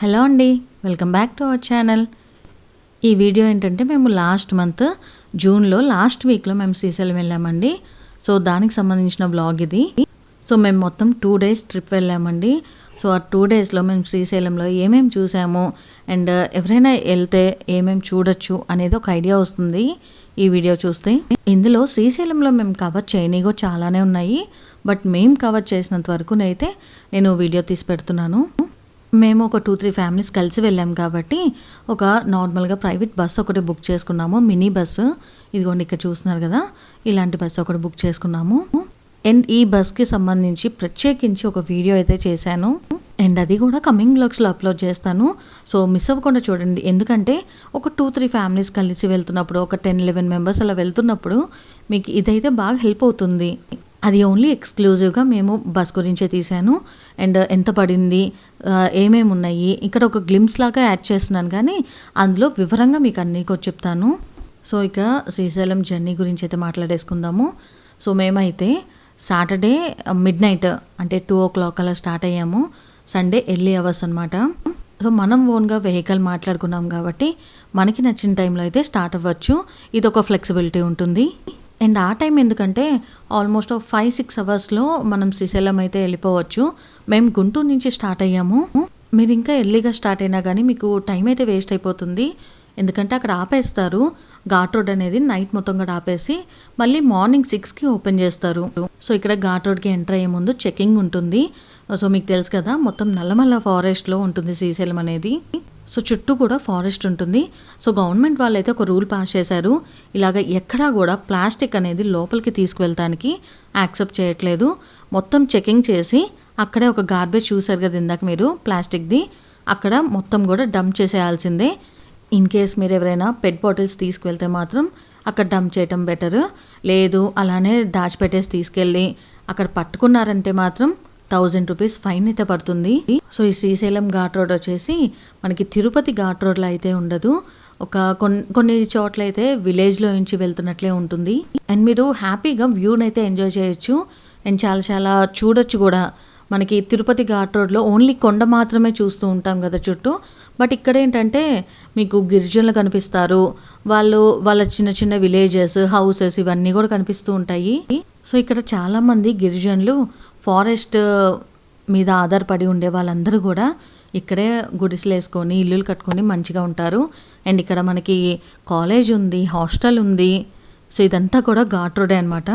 Hello అండి welcome back to our channel. ఈ video ఏంటంటే మేము లాస్ట్ మంత్ జూన్లో లాస్ట్ వీక్లో మేము శ్రీశైలం వెళ్ళామండి. సో దానికి సంబంధించిన బ్లాగ్ ఇది. సో మేము మొత్తం టూ డేస్ ట్రిప్ వెళ్ళామండి. సో ఆ టూ డేస్లో మేము శ్రీశైలంలో ఏమేమి చూసాము అండ్ ఎవరైనా వెళ్తే ఏమేమి చూడొచ్చు అనేది ఒక ఐడియా వస్తుంది ఈ వీడియో చూస్తే. ఇందులో శ్రీశైలంలో మేము కవర్ చేయనిగో చాలానే ఉన్నాయి. బట్ మేము కవర్ చేసినంత వరకునైతే నేను వీడియో తీసి పెడుతున్నాను. మేము ఒక టూ త్రీ ఫ్యామిలీస్ కలిసి వెళ్ళాం కాబట్టి ఒక నార్మల్గా ప్రైవేట్ బస్సు ఒకటి బుక్ చేసుకున్నాము మినీ బస్సు ఇదిగోండి ఇక్కడ చూస్తున్నారు కదా ఇలాంటి బస్సు ఒకటి బుక్ చేసుకున్నాము. అండ్ ఈ బస్కి సంబంధించి ప్రత్యేకించి ఒక వీడియో అయితే చేశాను. అండ్ అది కూడా కమింగ్ బ్లాగ్స్లో అప్లోడ్ చేస్తాను. సో మిస్ అవ్వకుండా చూడండి. ఎందుకంటే ఒక టూ త్రీ ఫ్యామిలీస్ కలిసి వెళ్తున్నప్పుడు ఒక టెన్ లెవెన్ మెంబర్స్ అలా వెళ్తున్నప్పుడు మీకు ఇదైతే బాగా హెల్ప్ అవుతుంది. అది ఓన్లీ ఎక్స్క్లూజివ్గా మేము బస్ గురించే తీశాను. అండ్ ఎంత పడింది ఏమేమి ఉన్నాయి ఇక్కడ ఒక గ్లిమ్స్ లాగా యాడ్ చేస్తున్నాను కానీ అందులో వివరంగా మీకు అన్నీ కూడా చెప్తాను. సో ఇక శ్రీశైలం జర్నీ గురించి అయితే మాట్లాడేసుకుందాము. సో మేమైతే సాటర్డే మిడ్ నైట్ అంటే టూ ఓ క్లాక్ అలా స్టార్ట్ అయ్యాము. సండే ఎర్లీ అవర్స్ అనమాట సో మనం ఓన్గా వెహికల్ మాట్లాడుకున్నాం కాబట్టి మనకి నచ్చిన టైంలో అయితే స్టార్ట్ అవ్వచ్చు. ఇది ఒక ఫ్లెక్సిబిలిటీ ఉంటుంది. అండ్ ఆ టైం ఎందుకంటే ఆల్మోస్ట్ ఒక ఫైవ్ సిక్స్ అవర్స్లో మనం శ్రీశైలం అయితే వెళ్ళిపోవచ్చు. మేము గుంటూరు నుంచి స్టార్ట్ అయ్యాము. మీరు ఇంకా ఎర్లీగా స్టార్ట్ అయినా కానీ మీకు టైం అయితే వేస్ట్ అయిపోతుంది. ఎందుకంటే అక్కడ ఆపేస్తారు. ఘాట్ రోడ్ అనేది నైట్ మొత్తం కూడా ఆపేసి మళ్ళీ మార్నింగ్ సిక్స్కి ఓపెన్ చేస్తారు. సో ఇక్కడ ఘాట్ రోడ్కి ఎంటర్ అయ్యే ముందు చెకింగ్ ఉంటుంది. సో మీకు తెలుసు కదా మొత్తం నల్లమల్ల ఫారెస్ట్లో ఉంటుంది శ్రీశైలం అనేది. సో చుట్టూ కూడా ఫారెస్ట్ ఉంటుంది. సో గవర్నమెంట్ వాళ్ళు అయితే ఒక రూల్ పాస్ చేశారు. ఇలాగ ఎక్కడా కూడా ప్లాస్టిక్ అనేది లోపలికి తీసుకువెళ్తానికి యాక్సెప్ట్ చేయట్లేదు. మొత్తం చెకింగ్ చేసి అక్కడే ఒక గార్బేజ్ చూసారు కదా ఇందాక మీరు ప్లాస్టిక్ది. అక్కడ మొత్తం కూడా డంప్ చేసేయాల్సిందే. ఇన్ కేస్ మీరు ఎవరైనా పెట్ బాటిల్స్ తీసుకువెళ్తే మాత్రం అక్కడ డంప్ చేయటం బెటర్ లేదు అలానే దాచిపెట్టేసి తీసుకెళ్ళి అక్కడ పట్టుకున్నారంటే మాత్రం థౌజండ్ రూపీస్ ఫైన్ అయితే పడుతుంది. సో ఈ శ్రీశైలం ఘాట్ రోడ్ వచ్చేసి మనకి తిరుపతి ఘాట్ రోడ్లో అయితే ఉండదు. ఒక కొన్ని కొన్ని చోట్ల అయితే విలేజ్లో నుంచి వెళ్తున్నట్లే ఉంటుంది. అండ్ మీరు హ్యాపీగా వ్యూని అయితే ఎంజాయ్ చేయొచ్చు. అండ్ చాలా చాలా చూడొచ్చు కూడా. మనకి తిరుపతి ఘాట్ రోడ్లో ఓన్లీ కొండ మాత్రమే చూస్తూ ఉంటాం కదా చుట్టూ. బట్ ఇక్కడ ఏంటంటే మీకు గిరిజనులు కనిపిస్తారు. వాళ్ళు వాళ్ళ చిన్న చిన్న విలేజెస్ హౌసెస్ ఇవన్నీ కూడా కనిపిస్తూ ఉంటాయి. సో ఇక్కడ చాలామంది గిరిజనులు ఫారెస్ట్ మీద ఆధారపడి ఉండే వాళ్ళందరూ కూడా ఇక్కడే గుడిసెలు వేసుకొని ఇల్లులు కట్టుకొని మంచిగా ఉంటారు. అండ్ ఇక్కడ మనకి కాలేజ్ ఉంది హాస్టల్ ఉంది. సో ఇదంతా కూడా ఘాట్ రోడే అనమాట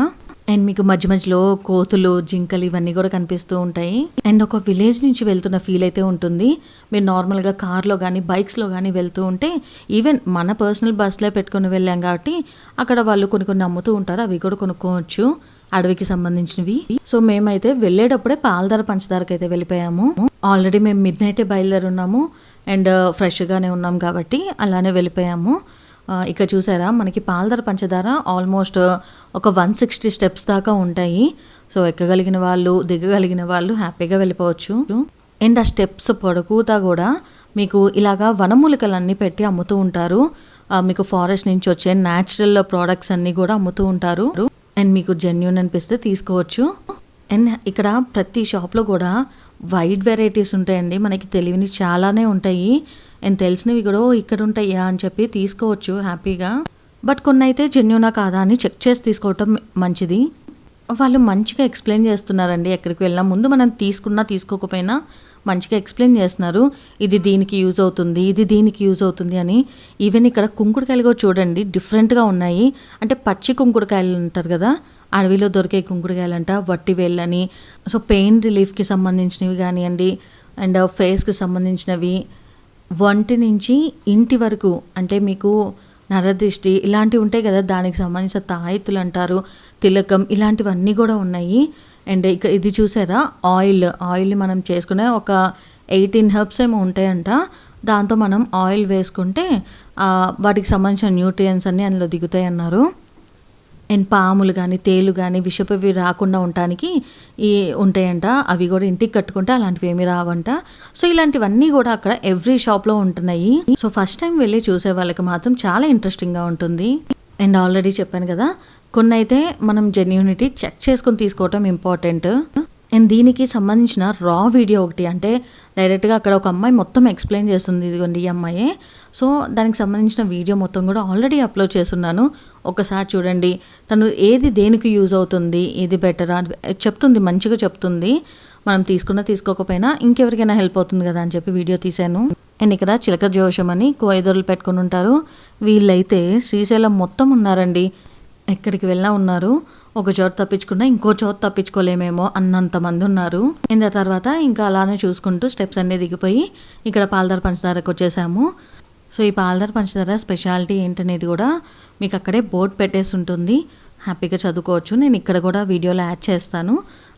అండ్ మీకు మధ్య మధ్యలో కోతులు జింకలు ఇవన్నీ కూడా కనిపిస్తూ ఉంటాయి. అండ్ ఒక విలేజ్ నుంచి వెళ్తున్న ఫీల్ అయితే ఉంటుంది. మీరు నార్మల్గా కార్లో కానీ బైక్స్లో కానీ వెళ్తూ ఉంటే ఈవెన్ మన పర్సనల్ బస్లో పెట్టుకొని వెళ్ళాం కాబట్టి అక్కడ వాళ్ళు కొన్ని కొన్ని అమ్ముతూ ఉంటారు అవి కూడా కొనుక్కోవచ్చు. అడవికి సంబంధించినవి. సో మేమైతే వెళ్ళేటప్పుడే పాలధార పంచదారకి అయితే వెళ్ళిపోయాము. ఆల్రెడీ మేము మిడ్ నైటే బయలుదేరి ఉన్నాము అండ్ ఫ్రెష్గానే ఉన్నాం కాబట్టి అలానే వెళ్ళిపోయాము. ఇక్కడ చూసారా మనకి పాలధార పంచదార ఆల్మోస్ట్ ఒక వన్ సిక్స్టీ స్టెప్స్ దాకా ఉంటాయి. సో ఎక్కగలిగిన వాళ్ళు దిగగలిగిన వాళ్ళు హ్యాపీగా వెళ్ళిపోవచ్చు. అండ్ ఆ స్టెప్స్ పొడకూతా కూడా మీకు ఇలాగా వనమూలికలన్నీ పెట్టి అమ్ముతూ ఉంటారు. మీకు ఫారెస్ట్ నుంచి వచ్చే న్యాచురల్ ప్రోడక్ట్స్ అన్నీ కూడా అమ్ముతూ ఉంటారు. అండ్ మీకు జెన్యున్ అనిపిస్తే తీసుకోవచ్చు. అండ్ ఇక్కడ ప్రతి షాప్లో కూడా వైడ్ వెరైటీస్ ఉంటాయండి. మనకి తెలివిని చాలానే ఉంటాయి. అండ్ తెలిసినవి కూడా ఇక్కడ ఉంటాయా? అని చెప్పి తీసుకోవచ్చు హ్యాపీగా. బట్ కొన్ని అయితే జెన్యునా కాదా అని చెక్ చేసి తీసుకోవటం మంచిది. వాళ్ళు మంచిగా ఎక్స్ప్లెయిన్ చేస్తున్నారండి ఎక్కడికి వెళ్ళినా. ముందు మనం తీసుకున్నా తీసుకోకపోయినా మంచిగా ఎక్స్ప్లెయిన్ చేస్తున్నారు. ఇది దీనికి యూజ్ అవుతుంది ఇది దీనికి యూజ్ అవుతుంది అని. ఈవెన్ ఇక్కడ కుంకుడుకాయలు కూడా చూడండి డిఫరెంట్గా ఉన్నాయి. అంటే పచ్చి కుంకుడుకాయలు ఉంటారు కదా అడవిలో దొరికే కుంకుడుకాయలంట వట్టి వేళ్ళని. సో పెయిన్ రిలీఫ్కి సంబంధించినవి కానివ్వండి అండ్ ఫేస్కి uh, సంబంధించినవి. వంటి నుంచి ఇంటి వరకు అంటే మీకు నరదిష్టి ఇలాంటివి ఉంటాయి కదా దానికి సంబంధించిన తాయెత్తులు అంటారు తిలకం ఇలాంటివన్నీ కూడా ఉన్నాయి. అండ్ ఇక్కడ ఇది చూసారా ఆయిల్ ఆయిల్ మనం చేసుకునే ఒక ఎయిటీన్ హెర్బ్స్ ఏమో ఉంటాయంట. దాంతో మనం ఆయిల్ వేసుకుంటే వాటికి సంబంధించిన న్యూట్రియన్స్ అన్నీ అందులో దిగుతాయి అన్నారు అండ్ పాములు కానీ తేలు కానీ విషపవి రాకుండా ఉండటానికి ఈ ఉంటాయంట. అవి కూడా ఇంటికి కట్టుకుంటే అలాంటివి ఏమి రావంట. సో ఇలాంటివన్నీ కూడా అక్కడ ఎవ్రీ షాప్లో ఉంటున్నాయి. సో ఫస్ట్ టైం వెళ్ళి చూసే వాళ్ళకి మాత్రం చాలా ఇంట్రెస్టింగ్గా ఉంటుంది. అండ్ ఆల్రెడీ చెప్పాను కదా కొన్ని అయితే మనం జెన్యూనిటీ చెక్ చేసుకొని తీసుకోవటం ఇంపార్టెంట్. అండ్ దీనికి సంబంధించిన రా వీడియో ఒకటి అంటే డైరెక్ట్గా అక్కడ ఒక అమ్మాయి మొత్తం ఎక్స్ప్లెయిన్ చేస్తుంది ఇదిగోండి ఈ అమ్మాయి. సో దానికి సంబంధించిన వీడియో మొత్తం కూడా ఆల్రెడీ అప్లోడ్ చేస్తున్నాను. ఒకసారి చూడండి. తను ఏది దేనికి యూజ్ అవుతుంది ఏది బెటరా చెప్తుంది మంచిగా చెప్తుంది. మనం తీసుకున్నా తీసుకోకపోయినా ఇంకెవరికైనా హెల్ప్ అవుతుంది కదా అని చెప్పి వీడియో తీశాను. అండ్ ఇక్కడ చిలక జోషం అని కోయదొరలు పెట్టుకుని ఉంటారు. వీళ్ళైతే శ్రీశైలం మొత్తం ఉన్నారండి. ఎక్కడికి వెళ్ళినా ఉన్నారు. ఒక చోటు తప్పించుకున్నా ఇంకో చోటు తప్పించుకోలేమేమో అన్నంత మంది ఉన్నారు. ఇంత తర్వాత ఇంకా అలానే చూసుకుంటూ స్టెప్స్ అన్నీ దిగిపోయి ఇక్కడ పాలదార పంచదారకు వచ్చేసాము. సో ఈ పాలదార పంచదార స్పెషాలిటీ ఏంటనేది కూడా మీకు అక్కడే బోర్డు పెట్టేసి ఉంటుంది. హ్యాపీగా చదువుకోవచ్చు. నేను ఇక్కడ కూడా వీడియోలో యాడ్ చేస్తాను.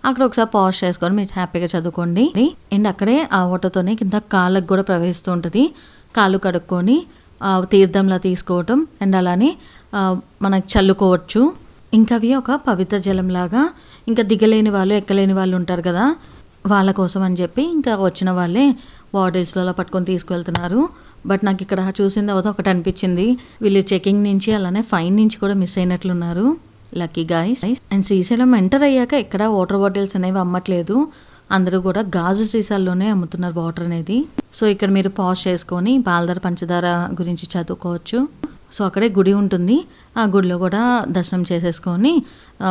అక్కడ ఒకసారి పాజ్ చేసుకొని మీరు హ్యాపీగా చదువుకోండి. అండ్ అక్కడే ఆ ఓటతోనే కింద కాళ్ళకు కూడా ప్రవహిస్తూ ఉంటుంది. కాళ్ళు కడుక్కొని తీర్థంలా తీసుకోవటం. అండ్ అలానే మనకు చల్లుకోవచ్చు. ఇంకా అవి ఒక పవిత్ర జలంలాగా ఇంకా దిగలేని వాళ్ళు ఎక్కలేని వాళ్ళు ఉంటారు కదా వాళ్ళ కోసం అని చెప్పి ఇంకా వచ్చిన వాళ్ళే బాటిల్స్లలో పట్టుకొని తీసుకువెళ్తున్నారు. బట్ నాకు ఇక్కడ చూసిన తర్వాత ఒకటి అనిపించింది. వీళ్ళు చెకింగ్ నుంచి అలానే ఫైన్ నుంచి కూడా miss అయినట్లున్నారు. Lucky guys and Srisailam enter అయ్యాక ఎక్కడ వాటర్ బాటిల్స్ అనేవి అమ్మట్లేదు. అందరూ కూడా గాజు సీసాల్లోనే అమ్ముతున్నారు వాటర్ అనేది. సో ఇక్కడ మీరు పాజ్ చేసుకొని పాలధార పంచదార గురించి చదువుకోవచ్చు. సో అక్కడే గుడి ఉంటుంది. ఆ గుడిలో కూడా దర్శనం చేసేసుకొని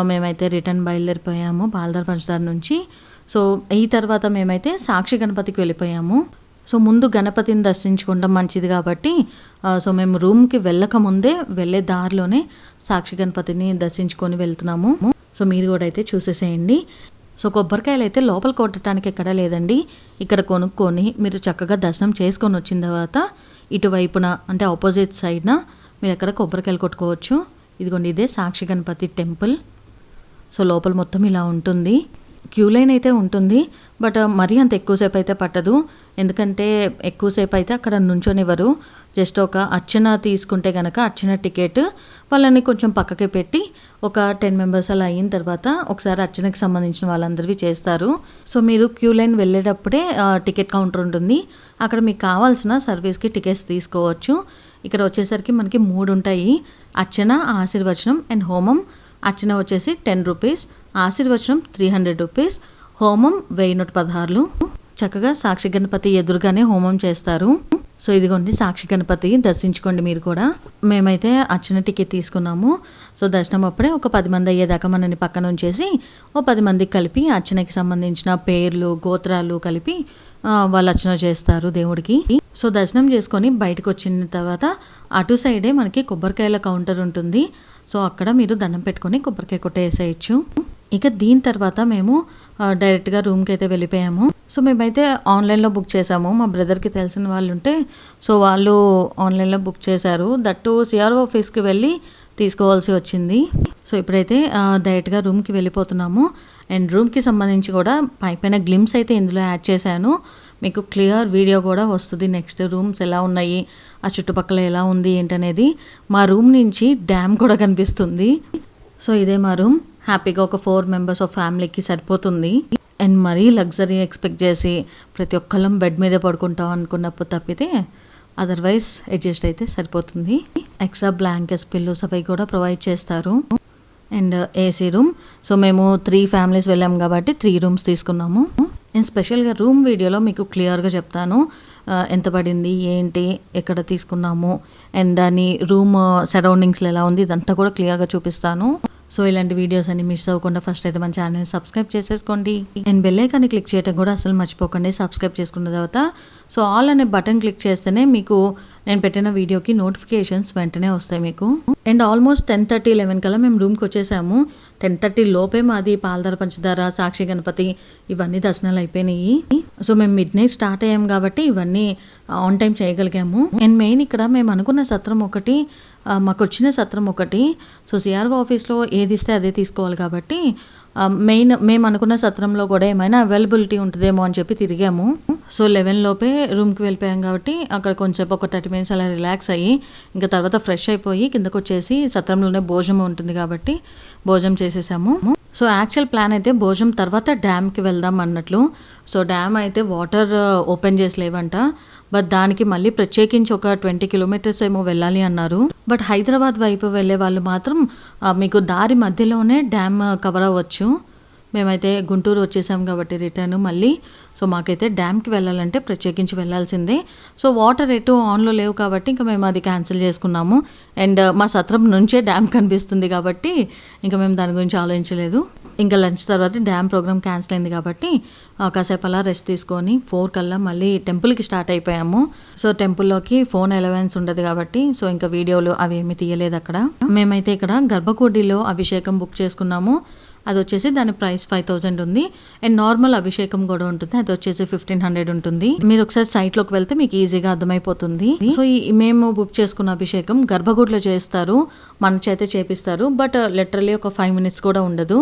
మేమైతే రిటర్న్ బయలుదేరిపోయాము పాలదార పంచదార నుంచి. సో ఈ తర్వాత మేమైతే సాక్షి గణపతికి వెళ్ళిపోయాము. సో ముందు గణపతిని దర్శించుకోవడం మంచిది కాబట్టి సో మేము రూమ్కి వెళ్ళకముందే వెళ్ళే దారిలోనే సాక్షి గణపతిని దర్శించుకొని వెళ్తున్నాము. సో మీరు కూడా అయితే చూసేసేయండి. సో కొబ్బరికాయలు అయితే లోపల కొట్టడానికి ఎక్కడ లేదండి. ఇక్కడ కొనుక్కొని మీరు చక్కగా దర్శనం చేసుకొని వచ్చిన తర్వాత ఇటువైపున అంటే ఆపోజిట్ సైడ్న మీరు ఎక్కడ కొబ్బరికాయలు కొట్టుకోవచ్చు? ఇదిగోండి ఇదే సాక్షి గణపతి టెంపుల్. సో లోపల మొత్తం ఇలా ఉంటుంది. క్యూ లైన్ అయితే ఉంటుంది బట్ మరీ అంత ఎక్కువసేపు అయితే పట్టదు. ఎందుకంటే ఎక్కువసేపు అయితే అక్కడ నుంచొనివ్వరు. జస్ట్ ఒక అర్చన తీసుకుంటే కనుక అర్చన టికెట్ వాళ్ళని కొంచెం పక్కకి పెట్టి ఒక టెన్ మెంబర్స్ అలా అయిన తర్వాత ఒకసారి అర్చనకి సంబంధించిన వాళ్ళందరివి చేస్తారు. సో మీరు క్యూ లైన్ వెళ్ళేటప్పుడే టికెట్ కౌంటర్ ఉంటుంది. అక్కడ మీకు కావాల్సిన సర్వీస్కి టికెట్స్ తీసుకోవచ్చు. ఇక్కడ వచ్చేసరికి మనకి మూడు ఉంటాయి అర్చన ఆశీర్వచనం అండ్ హోమం. అర్చన వచ్చేసి టెన్ రూపీస్. ఆశీర్వచనం త్రీ హండ్రెడ్ రూపీస్. హోమం వెయ్యి నూట పదహారులు. చక్కగా సాక్షి గణపతి ఎదురుగానే హోమం చేస్తారు. సో ఇదిగోండి సాక్షి గణపతి దర్శించుకోండి మీరు కూడా. మేమైతే అర్చన టికెట్ తీసుకున్నాము. సో దర్శనం అప్పుడే ఒక పది మంది అయ్యేదాకా మనని పక్కన ఉంచేసి ఓ పది మందికి కలిపి అర్చనకి సంబంధించిన పేర్లు గోత్రాలు కలిపి వాళ్ళు అర్చన చేస్తారు దేవుడికి. సో దర్శనం చేసుకొని బయటకు వచ్చిన తర్వాత అటు సైడే మనకి కొబ్బరికాయల కౌంటర్ ఉంటుంది. సో అక్కడ మీరు దండం పెట్టుకొని కొబ్బరికాయ కొట్టేసేయచ్చు ఇక దీని తర్వాత మేము డైరెక్ట్గా రూమ్కి అయితే వెళ్ళిపోయాము. సో మేమైతే ఆన్లైన్లో బుక్ చేసాము. మా బ్రదర్కి తెలిసిన వాళ్ళు ఉంటే సో వాళ్ళు ఆన్లైన్లో బుక్ చేశారు. దట్టు సిఆర్ఓ ఆఫీస్కి వెళ్ళి తీసుకోవాల్సి వచ్చింది. సో ఇప్పుడైతే డైరెక్ట్గా రూమ్కి వెళ్ళిపోతున్నాము. అండ్ రూమ్కి సంబంధించి కూడా పైపైన గ్లిమ్స్ అయితే ఇందులో యాడ్ చేశాను. మీకు క్లియర్ వీడియో కూడా వస్తుంది. నెక్స్ట్ రూమ్స్ ఎలా ఉన్నాయి? ఆ చుట్టుపక్కల ఎలా ఉంది? ఏంటనేది మా రూమ్ నుంచి డ్యామ్ కూడా కనిపిస్తుంది. సో ఇదే మా రూమ్. హ్యాపీగా ఒక ఫోర్ మెంబర్స్ ఆఫ్ ఫ్యామిలీకి సరిపోతుంది. అండ్ మరీ లగ్జరీ ఎక్స్పెక్ట్ చేసి ప్రతి ఒక్కళ్ళం బెడ్ మీద పడుకుంటాం అనుకున్నప్పుడు తప్పితే అదర్వైజ్ అడ్జస్ట్ అయితే సరిపోతుంది. ఎక్స్ట్రా బ్లాంకెట్స్ పిల్లోస్ అవి కూడా ప్రొవైడ్ చేస్తారు. And AC room. సో మేము త్రీ ఫ్యామిలీస్ వెళ్ళాం కాబట్టి త్రీ రూమ్స్ తీసుకున్నాము. నేను స్పెషల్గా రూమ్ వీడియోలో మీకు క్లియర్గా చెప్తాను ఎంత పడింది ఏంటి ఎక్కడ తీసుకున్నాము అండ్ దాని రూమ్ సరౌండింగ్స్లో ఎలా ఉంది ఇదంతా కూడా క్లియర్గా చూపిస్తాను. సో ఇలాంటి వీడియోస్ అన్ని మిస్ అవ్వకుండా ఫస్ట్ అయితే మన ఛానల్ సబ్స్క్రైబ్ చేసేసుకోండి. అండ్ బెల్ ఐకాన్ని క్లిక్ చేయడం కూడా అసలు మర్చిపోకండి సబ్స్క్రైబ్ చేసుకున్న తర్వాత. సో ఆల్ అనే బటన్ క్లిక్ చేస్తేనే మీకు నేను పెట్టిన వీడియోకి నోటిఫికేషన్స్ వెంటనే వస్తాయి మీకు. And almost ten thirty eleven కల్లా మేము రూమ్కి వచ్చేసాము. టెన్ థర్టీ లోపే మాది పాలధార పంచదార సాక్షి గణపతి ఇవన్నీ దర్శనాలు అయిపోయినాయి. సో మేము మిడ్ నైట్ స్టార్ట్ అయ్యాం కాబట్టి ఇవన్నీ ఆన్ టైం చేయగలిగాము. అండ్ మెయిన్ ఇక్కడ మేము అనుకున్న సత్రం ఒకటి మాకు వచ్చిన సత్రం ఒకటి. సో సిఆర్ఓ ఆఫీస్లో ఏది ఇస్తే అదే తీసుకోవాలి కాబట్టి మెయిన్ మేము అనుకున్న సత్రంలో కూడా ఏమైనా అవైలబిలిటీ ఉంటుందేమో అని చెప్పి తిరిగాము. సో లెవెన్ లోపే రూమ్కి వెళ్ళిపోయాం కాబట్టి అక్కడ కొంచెం ఒక థర్టీ మినిట్స్ అలా రిలాక్స్ అయ్యి ఇంకా తర్వాత ఫ్రెష్ అయిపోయి కిందకు వచ్చేసి సత్రంలోనే భోజనం ఉంటుంది కాబట్టి భోజనం చేసేసాము. సో యాక్చువల్ ప్లాన్ అయితే భోజనం తర్వాత డ్యామ్కి వెళ్దాం అన్నట్లు. సో డ్యామ్ అయితే వాటర్ ఓపెన్ చేసి లేవంట. బట్ దానికి మళ్ళీ ప్రత్యేకించి ఒక ట్వంటీ కిలోమీటర్స్ ఏమో వెళ్ళాలి అన్నారు. బట్ హైదరాబాద్ వైపు వెళ్ళే వాళ్ళు మాత్రం మీకు దారి మధ్యలోనే డ్యామ్ కవర్ అవ్వచ్చు. మేమైతే గుంటూరు వచ్చేసాం కాబట్టి రిటర్న్ మళ్ళీ. సో మాకైతే డ్యామ్కి వెళ్ళాలంటే ప్రత్యేకించి వెళ్ళాల్సిందే. సో వాటర్ ఎటు ఆన్లో లేవు కాబట్టి ఇంకా మేము అది క్యాన్సిల్ చేసుకున్నాము. అండ్ uh, మా సత్రం నుంచే డ్యామ్ కనిపిస్తుంది కాబట్టి ఇంకా మేము దాని గురించి ఆలోచించలేదు. ఇంకా లంచ్ తర్వాత డ్యామ్ ప్రోగ్రామ్ క్యాన్సిల్ అయింది కాబట్టి కాసేపు అలా రెస్ట్ తీసుకొని ఫోర్ కల్లా మళ్ళీ టెంపుల్కి స్టార్ట్ అయిపోయాము. సో టెంపుల్లోకి ఫోన్ ఎలవెన్స్ ఉండదు కాబట్టి సో ఇంకా వీడియోలు అవి ఏమీ తీయలేదు అక్కడ. మేమైతే ఇక్కడ గర్భకుడిలో అభిషేకం బుక్ చేసుకున్నాము. అది వచ్చేసి దాని ప్రైస్ ఫైవ్ థౌసండ్ ఉంది. అండ్ నార్మల్ అభిషేకం కూడా ఉంటుంది. అది వచ్చేసి ఫిఫ్టీన్ హండ్రెడ్ ఉంటుంది. మీరు ఒకసారి సైట్లోకి వెళ్తే మీకు ఈజీగా అర్థమైపోతుంది. సో ఈ మేము బుక్ చేసుకున్న అభిషేకం గర్భగుడిలో చేస్తారు. మన చేతే చేపిస్తారు. బట్ లిటరలీ uh, ఒక ఫైవ్ మినిట్స్ కూడా ఉండదు.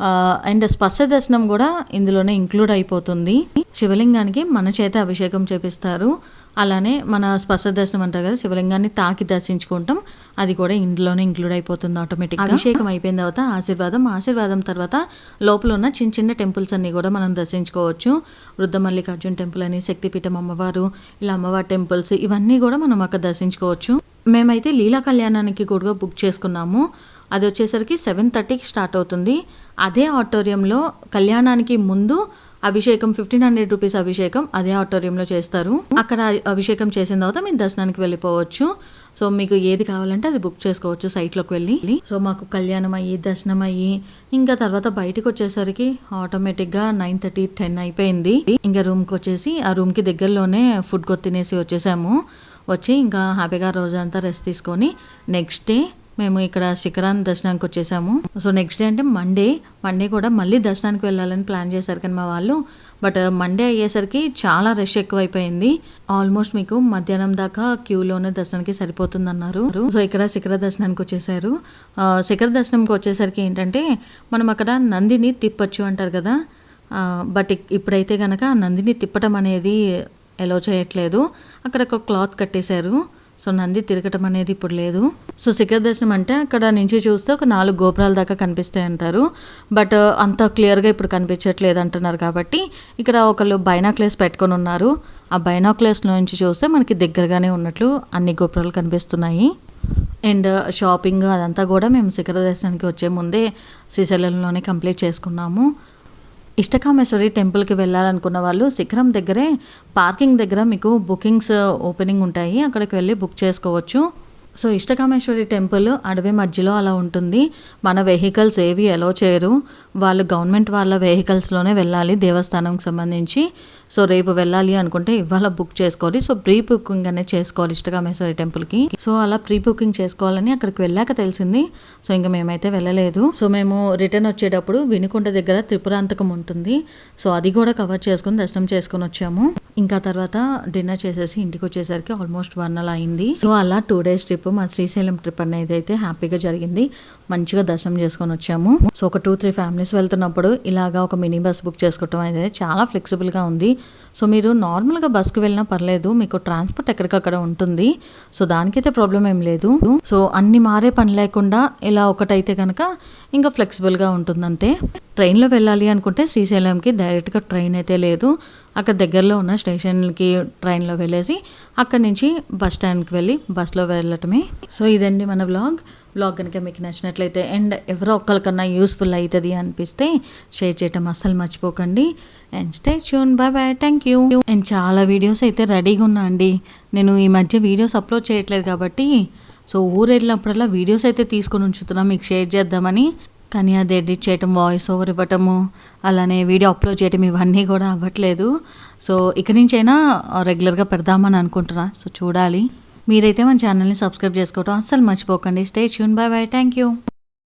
Uh, అండ్ స్పర్శ దర్శనం కూడా ఇందులోనే ఇంక్లూడ్ అయిపోతుంది. శివలింగానికి మన చేత అభిషేకం చేపిస్తారు. అలానే మన స్పర్శ దర్శనం అంటారు కదా శివలింగాన్ని తాకి దర్శించుకుంటాం. అది కూడా ఇందులోనే ఇంక్లూడ్ అయిపోతుంది ఆటోమేటిక్ అభిషేకం అయిపోయిన తర్వాత ఆశీర్వాదం ఆశీర్వాదం తర్వాత లోపల ఉన్న చిన్న చిన్న టెంపుల్స్ అన్ని కూడా మనం దర్శించుకోవచ్చు. వృద్ధమల్లికార్జున టెంపుల్ అని శక్తిపీఠం అమ్మవారు ఇలా అమ్మవారి టెంపుల్స్ ఇవన్నీ కూడా మనం అక్కడ దర్శించుకోవచ్చు. మేమైతే లీలా కళ్యాణానికి కూడా బుక్ చేసుకున్నాము. అది వచ్చేసరికి సెవెన్ థర్టీకి స్టార్ట్ అవుతుంది. అదే ఆడిటోరియంలో కళ్యాణానికి ముందు అభిషేకం ఫిఫ్టీన్ హండ్రెడ్ రూపీస్ అభిషేకం అదే ఆడిటోరియంలో చేస్తారు. అక్కడ అభిషేకం చేసిన తర్వాత మీరు దర్శనానికి వెళ్ళిపోవచ్చు. సో మీకు ఏది కావాలంటే అది బుక్ చేసుకోవచ్చు సైట్లోకి వెళ్ళి. సో మాకు కళ్యాణం అయ్యి దర్శనం అయ్యి ఇంకా తర్వాత బయటకు వచ్చేసరికి ఆటోమేటిక్గా నైన్ థర్టీ టెన్ అయిపోయింది. ఇంకా రూమ్కి వచ్చేసి ఆ రూమ్కి దగ్గరలోనే ఫుడ్ కొత్తినేసి వచ్చేసాము. వచ్చి ఇంకా హ్యాపీగా రోజంతా రెస్ట్ తీసుకొని నెక్స్ట్ డే మేము ఇక్కడ శిఖరాన్ని దర్శనానికి వచ్చేసాము. సో నెక్స్ట్ డే అంటే మండే మండే కూడా మళ్ళీ దర్శనానికి వెళ్ళాలని ప్లాన్ చేశారు కానీ మా వాళ్ళు. బట్ మండే uh, అయ్యేసరికి చాలా రష్ ఎక్కువైపోయింది. ఆల్మోస్ట్ మీకు మధ్యాహ్నం దాకా క్యూలోనే దర్శనానికి సరిపోతుంది అన్నారు సో ఇక్కడ శిఖర దర్శనానికి వచ్చేసారు. Uh, శిఖర దర్శనంకి వచ్చేసరికి ఏంటంటే మనం అక్కడ నందిని తిప్పొచ్చు అంటారు కదా. Uh, బట్ ఇప్పుడైతే కనుక నందిని తిప్పటం అనేది ఎలో చేయట్లేదు. అక్కడ ఒక క్లాత్ కట్టేశారు. సో నంది తిరగటం అనేది ఇప్పుడు లేదు. సో శిఖర దర్శనం అంటే అక్కడ నుంచి చూస్తే ఒక నాలుగు గోపురాల దాకా కనిపిస్తాయి అంటారు. బట్ uh, అంత క్లియర్గా ఇప్పుడు కనిపించట్లేదు అంటున్నారు కాబట్టి ఇక్కడ ఒకళ్ళు బైనాక్లేస్ పెట్టుకొని ఉన్నారు. ఆ బైనాక్లేస్లో నుంచి చూస్తే మనకి దగ్గరగానే ఉన్నట్లు అన్ని గోపురాలు కనిపిస్తున్నాయి. అండ్ uh, షాపింగ్ అదంతా కూడా మేము శిఖర దర్శనానికి వచ్చే ముందే శ్రీశైలంలోనే కంప్లీట్ చేసుకున్నాము. ఇష్టకామేశ్వరి టెంపుల్కి వెళ్ళాలనుకున్న వాళ్ళు శిఖరం దగ్గరే పార్కింగ్ దగ్గర మీకు బుకింగ్స్ ఓపెనింగ్ ఉంటాయి. అక్కడికి వెళ్ళి బుక్ చేసుకోవచ్చు. సో ఇష్టకామేశ్వరి టెంపుల్ అడవి మధ్యలో అలా ఉంటుంది. మన వెహికల్స్ ఏవి ఎలో చేయరు. వాళ్ళు గవర్నమెంట్ వాళ్ళ వెహికల్స్లోనే వెళ్ళాలి దేవస్థానంకి సంబంధించి. సో రేపు వెళ్ళాలి అనుకుంటే ఇవాళ బుక్ చేసుకోవాలి. సో ప్రీ బుకింగ్ అనేది చేసుకోవాలి ఇష్టకామేశ్వరి టెంపుల్కి. సో అలా ప్రీ బుకింగ్ చేసుకోవాలని అక్కడికి వెళ్ళాక తెలిసింది. సో ఇంకా మేమైతే వెళ్ళలేదు. సో మేము రిటర్న్ వచ్చేటప్పుడు వినుకొండ దగ్గర త్రిపురాంతకం ఉంటుంది. సో అది కూడా కవర్ చేసుకుని దర్శనం చేసుకుని వచ్చాము. ఇంకా తర్వాత డిన్నర్ చేసేసి ఇంటికి వచ్చేసరికి ఆల్మోస్ట్ వన్ అలా అయింది. సో అలా టూ డేస్ ట్రిప్ మా శ్రీశైలం ట్రిప్ అనేది అయితే హ్యాపీగా జరిగింది. మంచిగా దర్శనం చేసుకొని వచ్చాము. సో ఒక టూ త్రీ ఫ్యామిలీస్ వెళ్తున్నప్పుడు ఇలాగా ఒక మినీ బస్ బుక్ చేసుకోవటం అనేది చాలా ఫ్లెక్సిబుల్గా ఉంది. సో మీరు నార్మల్గా బస్కి వెళ్ళినా పర్లేదు మీకు ట్రాన్స్పోర్ట్ ఎక్కడికక్కడ ఉంటుంది. సో దానికైతే ప్రాబ్లం ఏం లేదు. సో అన్ని మారే పని లేకుండా ఇలా ఒకటైతే కనుక ఇంకా ఫ్లెక్సిబుల్గా ఉంటుంది అంతే ట్రైన్లో వెళ్ళాలి అనుకుంటే శ్రీశైలంకి డైరెక్ట్గా ట్రైన్ అయితే లేదు. అక్కడ దగ్గరలో ఉన్న స్టేషన్కి ట్రైన్లో వెళ్ళేసి అక్కడి నుంచి బస్ స్టాండ్కి వెళ్ళి బస్లో వెళ్ళటమే. సో ఇదండి మన వ్లాగ్. బ్లాగ్ కనుక మీకు నచ్చినట్లయితే అండ్ ఎవరో ఒక్కరికన్నా యూస్ఫుల్ అవుతుంది అనిపిస్తే షేర్ చేయటం అస్సలు మర్చిపోకండి. And stay tune bye bye thank you and చాలా వీడియోస్ అయితే రెడీగా ఉన్నా అండి. నేను ఈ మధ్య వీడియోస్ అప్లోడ్ చేయట్లేదు కాబట్టి సో ఊరు వెళ్ళినప్పుడల్లా వీడియోస్ అయితే తీసుకొని ఉంచుతున్నా మీకు షేర్ చేద్దామని. కానీ అది ఎడిట్ చేయటం వాయిస్ ఓవర్ ఇవ్వటము అలానే వీడియో అప్లోడ్ చేయటం ఇవన్నీ కూడా అవ్వట్లేదు. సో ఇక నుంచైనా రెగ్యులర్గా పెడదామని అనుకుంటున్నా. సో చూడాలి. మీరైతే మన ఛానల్ని సబ్స్క్రైబ్ చేసుకోవటం అస్సలు మర్చిపోకండి. Stay tune bye bye thank you